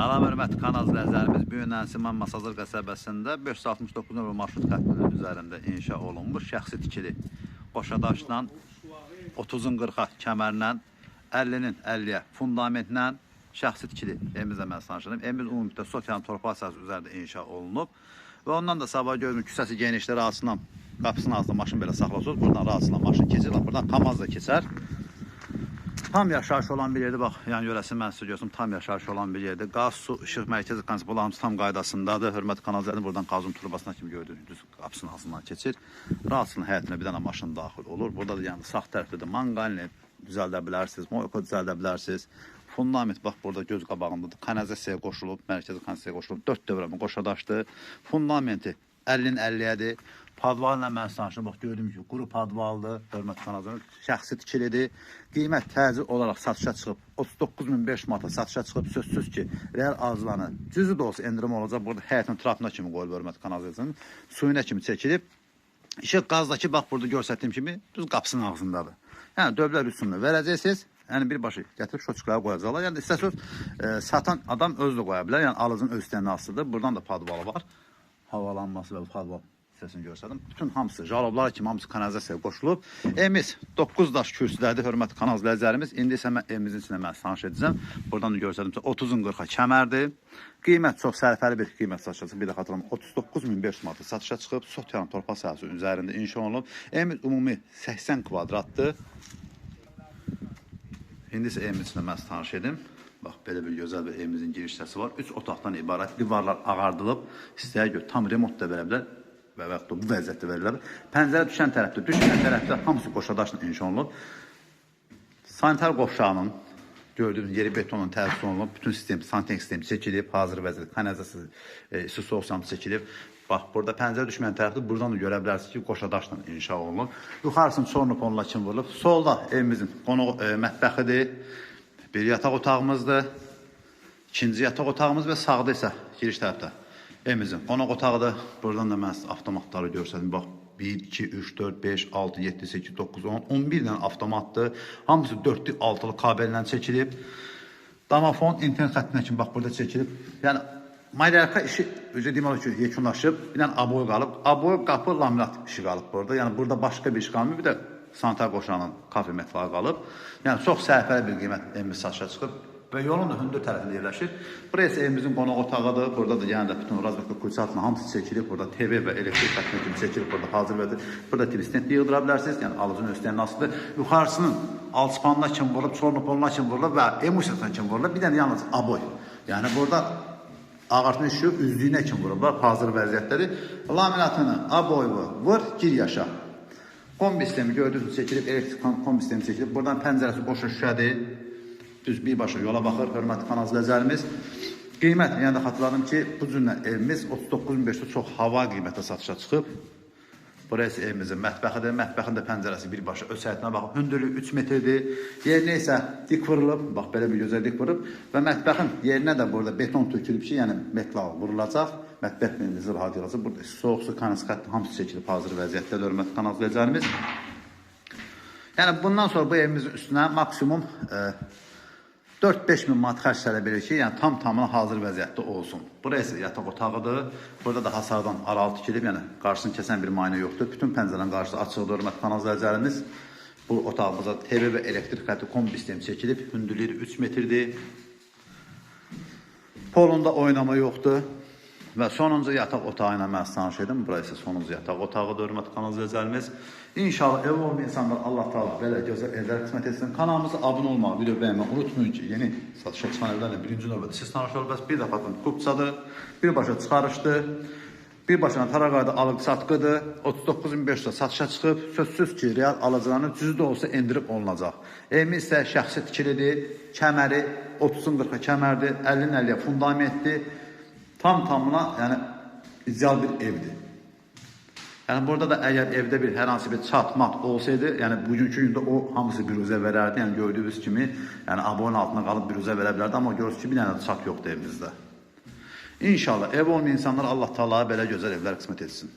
Salam hörmətli kanal izləyicilərimiz. Bu gün Nəsiman Masazır qəsəbəsində 569 nömrə marşrut xəttinin üzərində inşa olunmuş şəxsi tikili qoşadaşla 30-un 40-a kəmərlə 50-nin 50-yə fundamentlə şəxsi tikili evimizlə mən sanışırım. Evimiz ümumilikdə sosial torpaq sahəsi üzərində inşa olunub və ondan da sabah görürüm küçəsi genişdir, arasından qapısının ağzında maşın belə saxlasınız. Buradan arasından maşın keçir, buradan kamaz da keçər. Tam yaşayış olan bir yerdə bax, yəni yörəsi mən sizə tam yaşayış olan bir yerdə. Qaz, su, işıq, mərkəzi bunlar hamısı tam qaydasındadır. Hörmətli kanalcılarım buradan qazın turbasına kimi gördüyünüz düz qapısının ağzından keçir. Rahatsızlığın həyətinə bir dənə maşın daxil olur. Burada da yəni sağ tərəfdə də manqalini düzəldə bilərsiniz, moyko düzəldə bilərsiniz. Fundament bax burada göz qabağındadır. Kanalizasiyaya qoşulub, mərkəzi kanalizasiyaya qoşulub. 4 dövrəmə qoşadaşdır. Fundamenti 50-nin 50-yədir. Padvalla mən sanışım, bax gördüm ki, quru padvaldır, hörmət kanalcılarım, şəxsi tikilidir. Qiymət təcil olaraq satışa çıxıb 39500 manata satışa çıxıb sözsüz ki, real arzulanı cüzü də olsa endirim olacaq. Burada həyətin trapına kimi qoyulub hörmət kanalcılarım, suyuna kimi çəkilib. İşıq qazdakı bax burada göstərdiyim kimi düz qapısının ağzındadır. Yəni dövlət rüsumunu verəcəksiniz. Yəni birbaşa gətirib şoçkaya qoyacaqlar. Yəni istəsəz e, satan adam özü də qoya bilər. Yəni alıcının öz istəyinə asılıdır. Buradan da padvalı var. Havalanması və padval hissəsini göstərdim. Bütün hamısı jaloblar kimi hamısı kanalizasiyaya qoşulub. Evimiz 9 daş kürsüdədir, hörmətli kanal izləyicilərimiz. İndi isə mən evimizin içində mən tanış edəcəm. Buradan da göstərdim ki, 30-un 40-a kəmərdir. Qiymət çox sərfəli bir qiymət satışa çıxıb. Bir də xatırlam 39500 manata satışa çıxıb. Sotyanın torpaq sahəsi üzərində inşa olunub. Evimiz ümumi 80 kvadratdır. İndi isə evimizin içində mən tanış edim. Bax, belə bir gözəl bir evimizin giriş hissəsi var. 3 otaqdan ibarət. Divarlar ağardılıb. İstəyə görə tam remont da verə bilər və da bu vəziyyətdə verilə bilər. Pəncərə düşən tərəfdə, düşməyən tərəfdə hamısı qoşadaşla inşa olunub. Sanitar qovşağının gördüyünüz yeri betonla təsis olunub. Bütün sistem, sanitar sistemi çəkilib, hazır vəziyyətdə, kanalizasiya, e, soğuk sistemi çəkilib. Bax, burada pəncərə düşməyən tərəfdə buradan da görə bilərsiniz ki, qoşadaşla inşa olunub. Yuxarısını çornu ponla kim vurulub. Solda evimizin qonaq e, mətbəxidir. Bir yataq otağımızdır. İkinci yataq otağımız və sağda isə giriş tərəfdə evimizin qonaq otağıdır. Buradan da mən sizə avtomatları göstərdim. Bax 1, 2, 3, 4, 5, 6, 7, 8, 9, 10, 11 dənə avtomatdır. Hamısı 4'lü, 6'lı kabellə çəkilib. Damafon internet xəttinə kimi bax burada çəkilib. Yəni Mayraka işi üzə demək ki, yekunlaşıb. Bir dənə aboy qalıb. Aboy qapı laminat işi qalıb burada. Yəni burada başqa bir iş qalmır. Bir də sanitar qoşanın kafe mətbəyi qalıb. Yəni çox səhifəli bir qiymət evimiz satışa çıxıb və yolun da hündür tərəfində yerləşir. Burası evimizin qonaq otağıdır. Burada da yəni də bütün razmetli kulçatla hamısı çəkilib. Burada TV və elektrik xəttinə çəkilib. Burada hazır vədir. Burada telestent yığdıra bilərsiniz. Yəni alıcının üstəyə asılıdır. Yuxarısının alçıpanına kim vurulub, çornopoluna kim vurulub və emusiyasına kim vurulub. Bir dənə yalnız aboy. Yəni burada ağartma işi üzlüyünə kim vurublar, hazır vəziyyətləri. Laminatını, aboyunu vur, gir yaşa. Kombi sistemi gördüyünüz çəkilib, elektrik kombi sistemi çəkilib. Buradan pəncərəsi boş şüşədir. Düz birbaşa yola baxır, hörmətli kanal izləyicilərimiz. Qiymət, yəni də xatırladım ki, bu cümlə evimiz 39500 çox hava qiymətə satışa çıxıb. Burası evimizin mətbəxidir. Mətbəxin də pəncərəsi birbaşa öz səhətinə baxın. Hündürlüyü 3 metrdir. Yerinə isə dik vurulub. Bax belə bir gözəl dik vurub və mətbəxin yerinə də burada beton tökülüb ki, yəni metal vurulacaq. Mətbəx rahat yığılacaq. Burada soğuk su kanaliz xətti hamısı çəkilib hazır vəziyyətdə hörmətli kanal izləyicilərimiz. Yəni bundan sonra bu evimizin üstünə maksimum e, 4-5 min manat xərcləyə ki, yəni tam tamına hazır vəziyyətdə olsun. Burası yataq otağıdır. Burada da hasardan aralı tikilib, yəni qarşısını kəsən bir maynə yoxdur. Bütün pəncərənin qarşısı açıqdır, hörmətli izləyicilərimiz. Bu otağımıza TV və elektrik xətti kombi sistemi çəkilib. Hündürlüyü 3 metrdir. Polunda oynama yoxdur. Və sonuncu yataq otağı ilə mən tanış edim. Burası isə sonuncu yataq otağıdır, hörmətli kanal izləyicilərimiz. İnşallah ev olmayan insanlar Allah Taala belə gözəl evlər qismət etsin. Kanalımıza abunə olmağı, video bəyənməyi unutmayın ki, yeni satışa çıxan evlərlə birinci növbədə siz tanış olacaqsınız. Bir dəfə kupçadır, birbaşa çıxarışdır. Birbaşa taraqayda alıq satqıdır. 39500 satışa çıxıb. Sözsüz ki, real alıcılarının cüzü də olsa endirib olunacaq. Evimiz isə şəxsi tikilidir. Kəməri 30-un 40-a kəmərdir, 50-nin 50-yə fundamentdir. Tam tamına, yəni ideal bir evdir. Yəni burada da əgər evdə bir hər hansı bir çatmat olsaydı, yəni bugünkü gündə o hamısı biruzə verərdi. Yəni gördüyünüz kimi, yəni abonun altına qalıb biruzə verə bilərdi, amma görürsünüz ki, bir dənə də çat yoxdur evimizdə. İnşallah ev olmayan insanlar Allah Taala'ya belə gözəl evlər qismət etsin.